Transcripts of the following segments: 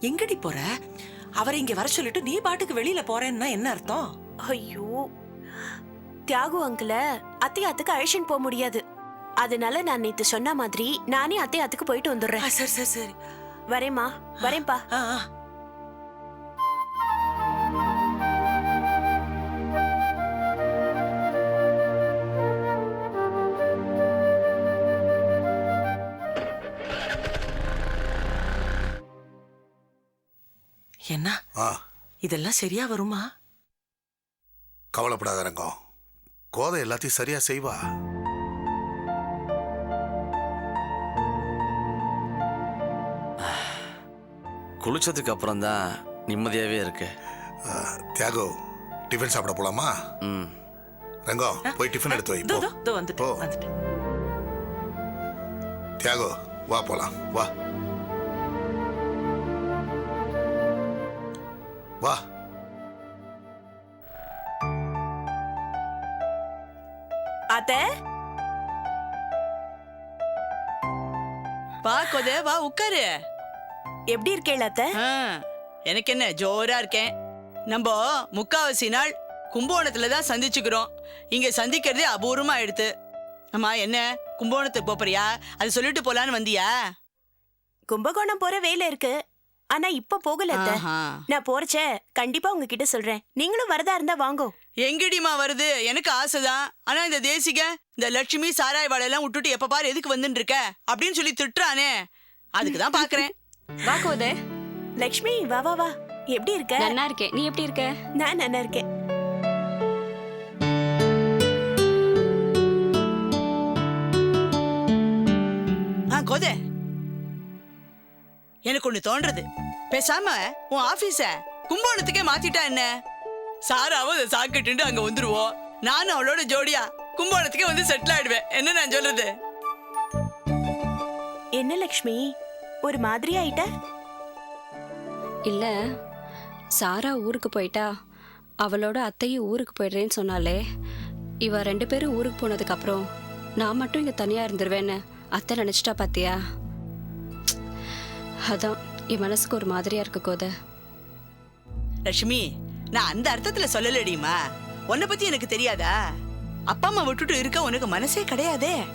எங்கடி போற? அவரை இங்க வர சொல்லிட்டு நீ பாட்டுக்கு வெளியில போறேன்னா என்ன அர்த்தம்? ஐயோ. தியாகு அங்கிள அத்தையாத்துக்கு அழைச்சின்னு போக முடியாது. அதனால நான் நேத்து சொன்ன மாதிரி நானே அத்தையாத்துக்கு போயிட்டு வந்துடுறேன். சரி சரி சரி. வரேம்மா வரேன்ப்பா. ஆ, ஆ. என்ன? ஆ. இதெல்லாம் சரியா வருமா? கவலைப்படாத ரங்கம் கோதை எல்லாத்தையும் சரியா செய்வா. குளிச்சதுக்கு அப்புறம் தான் நிம்மதியாகவே இருக்கு தியாகு டிஃபன் சாப்பிட போலாமா? ம். ரங்கம் போய் டிஃபன் எடுத்து வை போ. வந்துட்டு தியாகு வா போலாம். வா. வா. அத்தை? வா கொத வா உட்காரு எப்படி இருக்கேள் அத்தை? ஆ, எனக்கு என்ன ஜோரா இருக்கேன். நம்ம முக்காவாசி நாள் கும்பகோணத்துல தான் சந்திச்சுக்கிறோம். இங்க சந்திக்கிறதே அபூர்வமா எடுத்து. அம்மா என்ன? கும்பகோணத்துக்கு போறியா? அது சொல்லிட்டு போலான்னு வந்தியா? கும்பகோணம் போற வேலை இருக்கு. ஆனா இப்ப போகல அத்தை. ஆஹா. நான் போறச்ச கண்டிப்பா உங்ககிட்ட சொல்றேன். நீங்களும் வரதா இருந்தா வாங்கோ. எங்கடிமா வருது? எனக்கு ஆசைதான். ஆனா இந்த தேசிக இந்த லட்சுமி சாராய் வாழையெல்லாம் விட்டுட்டு எப்ப பாரு எதுக்கு வந்துட்டு இருக்க அப்படின்னு சொல்லி திட்டுறானே. அதுக்கு தான் பாக்குறேன். வா கோத லக்ஷ்மி வா வா வா. எப்படி இருக்க? நன்னா இருக்கேன். நீ எப்படி இருக்க? நான் நல்லா இருக்கேன். எனக்கு ஒண்ணு தோன்றது. பேசாம உன் ஆபீஸ கும்பகோணத்துக்கே மாத்திட்டா என்ன? சாராவும் அதை சாக்கிட்டு அங்க வந்துருவோம். நானும் அவளோட ஜோடியா கும்பகோணத்துக்கே வந்து செட்டில் ஆயிடுவேன். என்ன நான் சொல்றது? என்ன லக்ஷ்மி? ஒரு மாதிரி ஆயிட்ட? இல்ல சாரா ஊருக்கு போயிட்டா. அவளோட அத்தையும் ஊருக்கு போயிடுறேன்னு சொன்னாலே இவ ரெண்டு பேரும் ஊருக்கு போனதுக்கு அப்புறம் நான் மட்டும் இங்க தனியா இருந்துருவேன்னு அத்தை நினைச்சிட்டா பாத்தியா? அதான் என் மனசுக்கு ஒரு மாதிரியா இருக்கு கோத. லட்சுமி நான் அந்த அர்த்தத்துல சொல்லலடிமா உன்னை பத்தி எனக்கு தெரியாதா? அப்பா அம்மா விட்டுட்டு இருக்க உனக்கு மனசே கிடையாதே.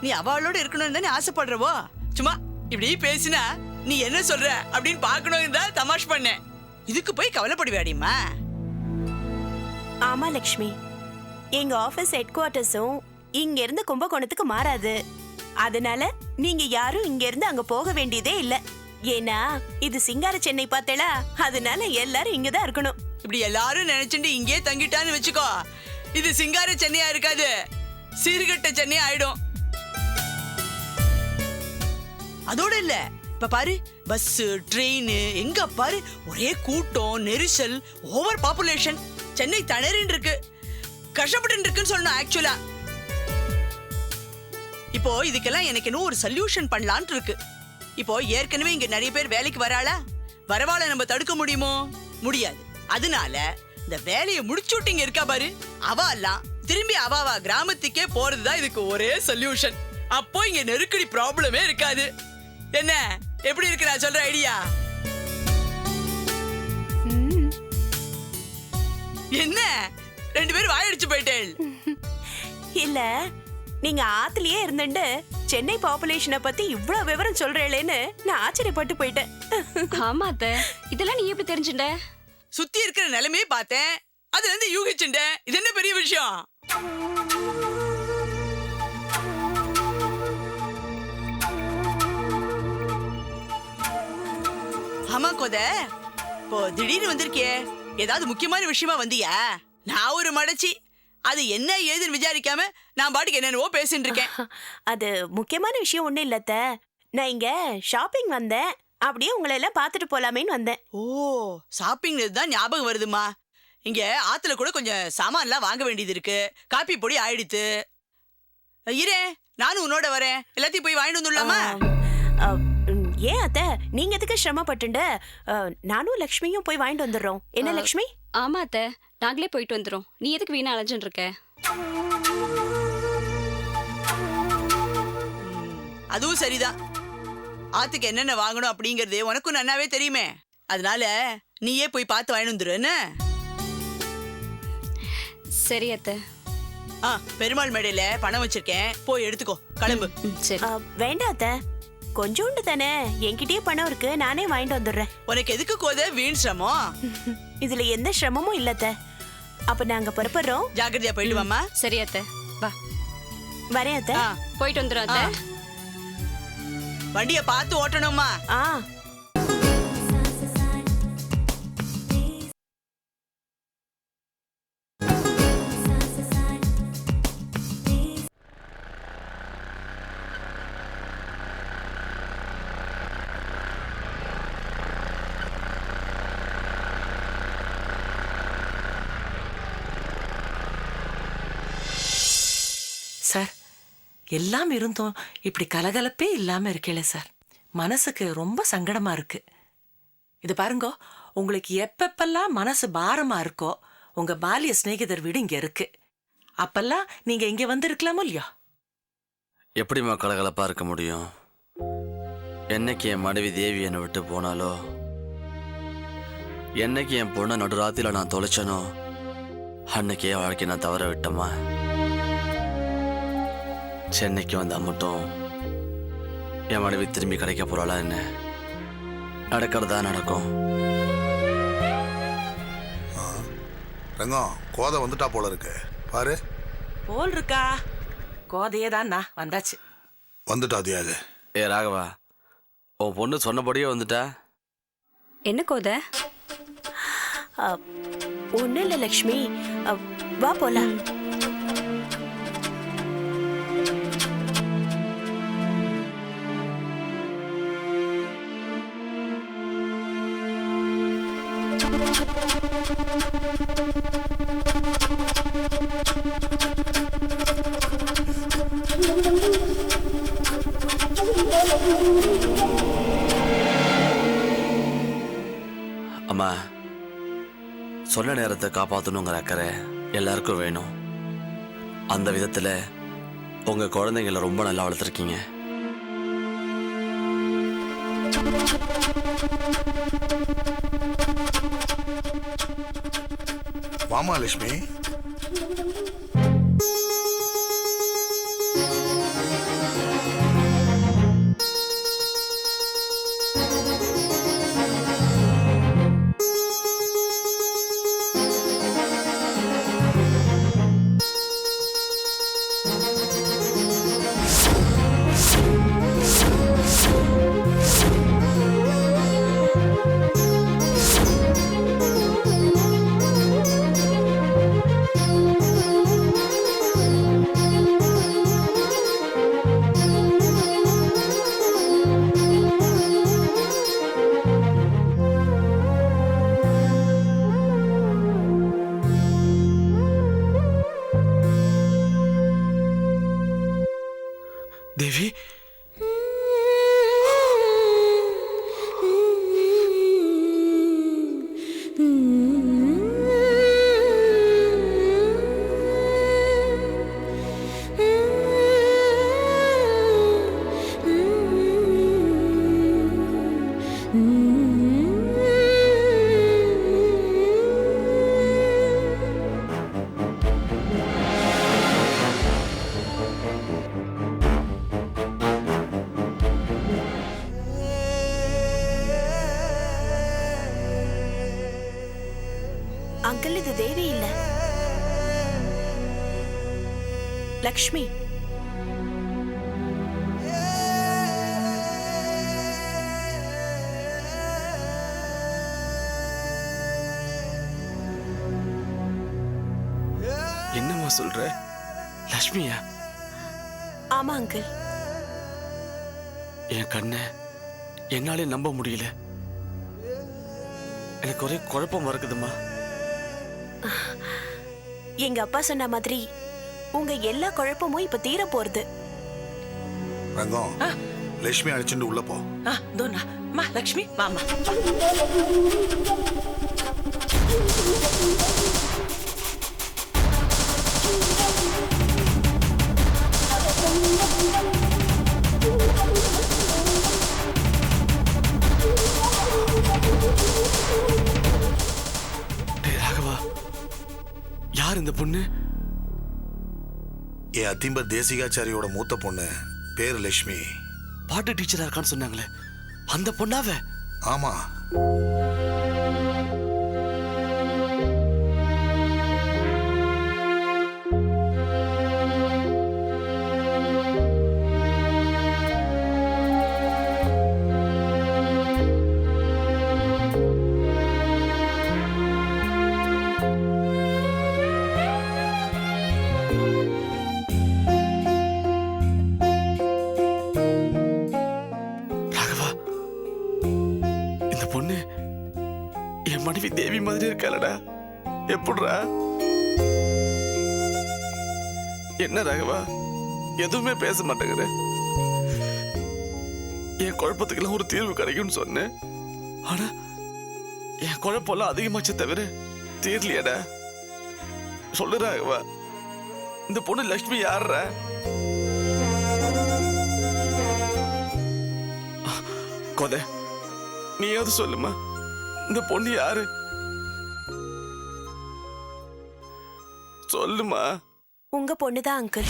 நீ அவளோட இருக்கணும்னு தானே ஆசைப்படுறவோ? சும்மா இப்படி பேசினா நீ என்ன சொல்ற அப்படின்னு பார்க்கணும் தான் தமாஷ் பண்ணேன். இதுக்கு போய் கவலைப்படுவியாடிமா ஆமா லக்ஷ்மி. எங்க ஆபீஸ் ஹெட் குவார்ட்டர்ஸும் இங்க இருந்து கும்பகோணத்துக்கு மாறாது. அதனால நீங்க யாரும் இங்க இருந்து அங்க போக வேண்டியதே இல்ல. ஏன்னா இது சிங்கார சென்னை பார்த்தேளா? அதனால எல்லாரும் இங்க தான் இருக்கணும். இப்படி எல்லாரும் நினைச்சுட்டு இங்கே தங்கிட்டான்னு வச்சுக்கோ. இது சிங்கார சென்னையா இருக்காது. சீர்கட்ட சென்னை ஆயிடும். அதோட இல்ல. இப்ப பாரு பஸ் ட்ரெயின் எங்க பாரு ஒரே கூட்டம் நெரிசல் ஓவர் பாப்புலேஷன் சென்னை தணறின்னு இருக்கு. கஷ்டப்பட்டு இருக்குன்னு சொல்லணும் ஆக்சுவலா இப்போ இதுக்கெல்லாம் எனக்கு இன்னும் ஒரு சொல்யூஷன் பண்ணலான் இருக்கு. இப்போ ஏற்கனவே இங்க நிறைய பேர் வேலைக்கு வராளா? வரவால நம்ம தடுக்க முடியுமோ? முடியாது. அதனால இந்த வேலையை முடிச்சுட்டிங்க இருக்கா பாரு. அவாலாம் திரும்பி அவாவா கிராமத்துக்கே போறதுதான் இதுக்கு ஒரே சொல்யூஷன் அப்போ இங்க நெருக்கடி ப்ராப்ளமே இருக்காது. என்ன? எப்படி இருக்கு நான் சொல்ற ஐடியா? என்ன? ரெண்டு பேரும் வாயடிச்சு போயிட்டேன் இல்ல நீங்க ஆத்துலயே இருந்துட்டு சென்னை பாப்புலேஷனை பத்தி இவ்ளோ விவரம் சொல்றேளேன்னு நான் ஆச்சரியப்பட்டு போயிட்டேன். ஆமா அத்தை இதெல்லாம் நீ எப்படி தெரிஞ்சுட்ட? சுத்தி இருக்கிற நிலைமையே பார்த்தேன். அதுல இருந்து யூகிச்சுட்டேன் இது என்ன பெரிய விஷயம்? ஆமா கோத. இப்போ திடீர்னு வந்திருக்கியே. ஏதாவது முக்கியமான விஷயமா வந்தியா? நான் ஒரு மடச்சி அது என்ன ஏதுன்னு விசாரிக்காம நான் பாட்டுக்கு என்னென்னவோ பேசிட்டு இருக்கேன். அது முக்கியமான விஷயம் ஒண்ணும் இல்ல அத்தை. நான் இங்க ஷாப்பிங் வந்தேன். அப்படியே உங்களை எல்லாம் பார்த்துட்டு போலாமேன்னு வந்தேன். ஓ ஷாப்பிங் தான் ஞாபகம் வருதுமா இங்க ஆத்துல கூட கொஞ்சம் சாமான்லாம் வாங்க வேண்டியது இருக்கு. காப்பி பொடி ஆயிடுத்து. இரே நானும் உன்னோட வரேன். எல்லாத்தையும் போய் வாங்கிட்டு வந்துடலாமா? ஏன் அத்தை? நீங்க எதுக்கு சிரமப்பட்டுண்டு? நானும் லக்ஷ்மியும் போய் வாங்கிட்டு வந்துடுறோம். என்ன. லக்ஷ்மி? ஆமா அத்தை. நாங்களே போயிட்டு வந்துரும் நீ எதுக்கு வீணா அலைஞ்சுட்டு இருக்க அதுவும் சரிதான். ஆத்துக்கு என்னென்ன வாங்கணும் அப்படிங்கறது உனக்கும் நன்னாவே தெரியுமே. அதனால நீயே போய் பார்த்து வாங்கிட்டு வந்துரு என்ன? சரி அத்தை. ஆ பெருமாள் மேடையில பணம் வச்சிருக்கேன். போய் எடுத்துக்கோ. கிளம்பு. ம், சரி. வேண்டாம் அத்தை. கொஞ்சோண்டு தானே? என்கிட்டயே பணம் இருக்கு நானே வாங்கிட்டு வந்துடுறேன். உனக்கு எதுக்கு கோத? வீண் சிரமம். இதுல எந்த சிரமமும் இல்ல அத்தை. அப்ப நாங்க புறப்படுறோம். ஜாக்கிரதையா போயிட்டு வாமா சரி அத்தை. வா. வரேன் அத்தை. ஆ போயிட்டு வந்துடும் அத்தை. வண்டிய பார்த்து ஓட்டணுமா ஆ. எல்லாம் இருந்தும் இப்படி கலகலப்பே இல்லாமல் இருக்கல சார். மனசுக்கு ரொம்ப சங்கடமாக இருக்கு. இது பாருங்கோ உங்களுக்கு எப்பப்பெல்லாம் மனசு பாரமாக இருக்கோ உங்கள் பாலிய சிநேகிதர் வீடு இங்கே இருக்கு. அப்பெல்லாம் நீங்கள் இங்கே வந்திருக்கலாமோ இல்லையா? எப்படிம்மா கலகலப்பாக இருக்க முடியும்? என்னைக்கு என் மனைவி தேவி என்னை விட்டு போனாலோ? என்னைக்கு என் பொண்ணை நடுராத்திரில நான் தொலைச்சனோ? அன்னைக்கே என் வாழ்க்கை நான் தவற விட்டோமா சென்னைக்கு வந்தா மட்டும் என் மனைவி திரும்பி கிடைக்க போறாளா என்ன? நடக்கிறதா நடக்கும். ரங்கம் கோதை வந்துட்டா போல இருக்கு. பாரு. போல் இருக்கா கோதையே தான்ண்ணா வந்தாச்சு. வந்துட்டா தியாகு ஏ ராகவா உன் பொண்ணு சொன்னபடியே வந்துட்டா? என்ன கோத? ஒண்ணும் இல்ல லக்ஷ்மி. வா போலாம். அம்மா சொன்ன நேரத்தை காப்பாற்றணுங்கிற அக்கறை எல்லாருக்கும் வேணும். அந்த விதத்தில் உங்கள் குழந்தைங்கள ரொம்ப நல்லா வளர்த்துருக்கீங்க. வாமா லட்சுமி. அங்கிள் இது தேவி இல்ல லக்ஷ்மி. என்னம்மா சொல்ற? லக்ஷ்மியா? ஆமா அங்கிள். என் கண்ணை என்னாலே நம்ப முடியல. எனக்கு ஒரே குழப்பமா இருக்குதும்மா எங்க அப்பா சொன்ன மாதிரி உங்க எல்லா குழப்பமும் இப்ப தீர போறது. ரங்கம் லட்சுமி அழைச்சிட்டு உள்ள போ. ஆ தோண்ணா அம்மா லக்ஷ்மி வாமா Thank you. அந்த பொண்ணு? என் அத்திம்பர் தேசிகாச்சாரியோட மூத்த பொண்ணு. பேர் லட்சுமி. பாட்டு டீச்சரா இருக்கான்னு சொன்னாங்களே. அந்த பொண்ணாவ? ஆமா. மாதிரி இருக்காளடா. எப்படிடா? என்ன ராகவா? எதுவுமே பேச மாட்டேங்கிற. என் குழப்பத்துக்கெல்லாம் ஒரு தீர்வு கிடைக்கும்னு சொன்னேன். ஆனா என் குழப்பம்லாம் அதிகமாச்சே தவிர தீரலையாடா. சொல்லு ராகவா இந்த பொண்ணு லக்ஷ்மி யாருடா கொதை நீயாவது சொல்லுமா இந்த பொண்ணு யாரு? சொல்லுமா? உங்க பொண்ணுதான் அங்கிள்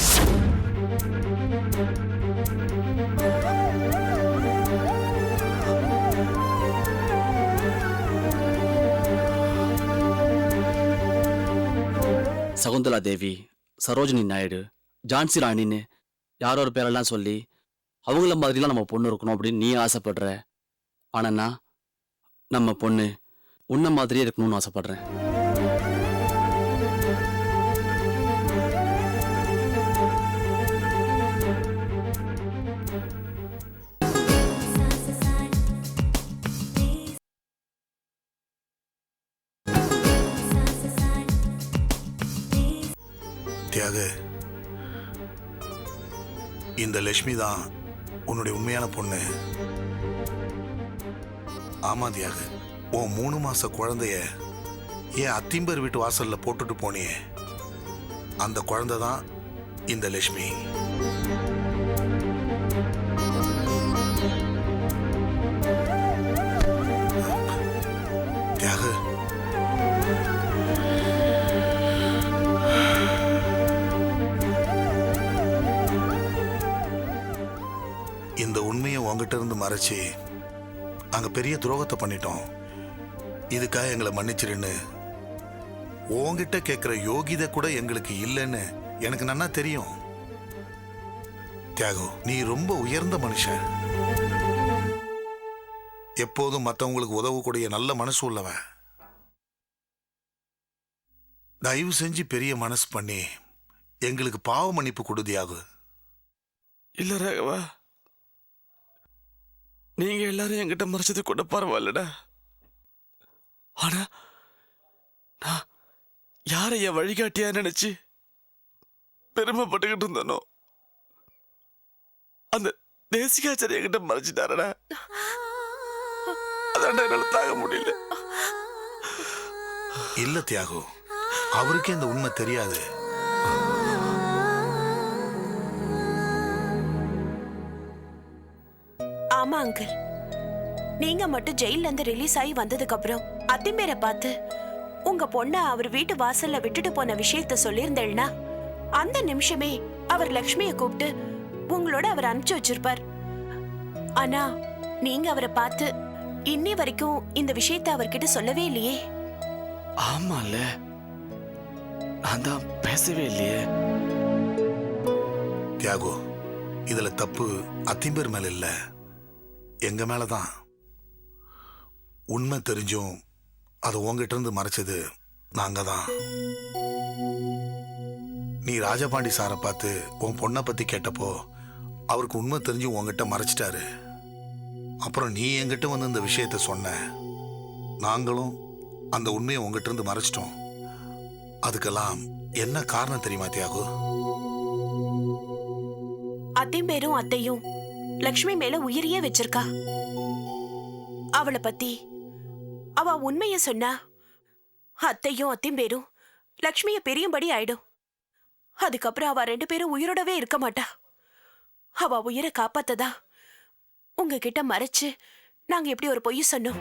சகுந்தலா தேவி சரோஜினி நாயுடு ஜான்சி ராணின்னு யாரோ ஒரு பேரெல்லாம் சொல்லி அவங்கள மாதிரிலாம் நம்ம பொண்ணு இருக்கணும் அப்படின்னு நீ ஆசைப்படுற. ஆனா நான் நம்ம பொண்ணு உன்ன மாதிரியே இருக்கணும்னு ஆசைப்படுறேன். தியாகு இந்த லட்சுமி தான் உன்னுடைய உண்மையான பொண்ணு. ஆமா தியாக உன் மூணு மாச குழந்தைய ஏன் அத்திம்பர் வீட்டு வாசல்ல போட்டுட்டு போனியே. அந்த குழந்தை தான் இந்த லட்சுமி. அவங்ககிட்ட இருந்து மறைச்சி அங்கே பெரிய துரோகத்தை பண்ணிட்டோம். இதுக்காக எங்களை மன்னிச்சிருன்னு. உன்கிட்ட கேட்குற யோகிதை கூட எங்களுக்கு இல்லைன்னு எனக்கு நன்னா தெரியும். தியாகு நீ ரொம்ப உயர்ந்த மனுஷன். எப்போதும் மற்றவங்களுக்கு உதவக்கூடிய நல்ல மனசு உள்ளவன். தயவு செஞ்சு பெரிய மனசு பண்ணி எங்களுக்கு பாவ மன்னிப்பு கொடு இல்லை இல்ல ராகவா. நீங்க எல்லாரும் என்கிட்ட மறைச்சது கூட பரவாயில்லடா. ஆனா நான் யாரை என் வழிகாட்டியா நினைச்சு பெருமைப்பட்டுக்கிட்டு இருந்தனோ? அந்த தேசிகாச்சாரிய என்கிட்ட மறைச்சிட்டாரடா. அதான்டா என்னால தாங்க முடியல. இல்ல தியாகு அவருக்கே இந்த உண்மை தெரியாது. ஆமா அங்கிள் நீங்க மட்டும் ஜெயில இருந்து ரிலீஸ் ஆகி வந்ததுக்கு அப்புறம் அத்திம்பேரை பார்த்து உங்க பொண்ண அவர் வீட்டு வாசல்ல விட்டுட்டு போன விஷயத்த சொல்லியிருந்தேன்னா அந்த நிமிஷமே அவர் லக்ஷ்மிய கூப்பிட்டு உங்களோட அவர் அனுப்பிச்சு வச்சிருப்பார். ஆனா நீங்க அவரை பார்த்து இன்னி வரைக்கும் இந்த விஷயத்த அவர்கிட்ட சொல்லவே இல்லையே. ஆமால. நான் தான் பேசவே இல்லையே. தியாகு இதுல தப்பு அத்திம்பேர் மேல இல்ல. எங்க மேலதான்? உண்மை தெரிஞ்சும் அதை உங்ககிட்ட இருந்து மறைச்சது நாங்க தான் நீ ராஜபாண்டி சாரை பார்த்து உன் பொண்ணை பத்தி கேட்டப்போ அவருக்கு உண்மை தெரிஞ்சு உங்ககிட்ட மறைச்சிட்டாரு. அப்புறம் நீ என்கிட்ட வந்து இந்த விஷயத்த சொன்ன நாங்களும் அந்த உண்மையை உங்ககிட்ட இருந்து மறைச்சிட்டோம். அதுக்கெல்லாம் என்ன காரணம் தெரியுமா தியாகு? அத்திம்பேரும் அத்தையும் லக்ஷ்மி மேல உயிரியே வச்சிருக்கா. அவளை பத்தி அவ உண்மைய சொன்னா அத்தையும் அத்தையும் பேரும் லக்ஷ்மிய பெரியும்படி ஆயிடும். அதுக்கப்புறம் அவ ரெண்டு பேரும் உயிரோடவே இருக்க மாட்டா. அவ உயிரை காப்பாத்ததா உங்ககிட்ட மறைச்சு நாங்க எப்படி ஒரு பொய் சொன்னோம்?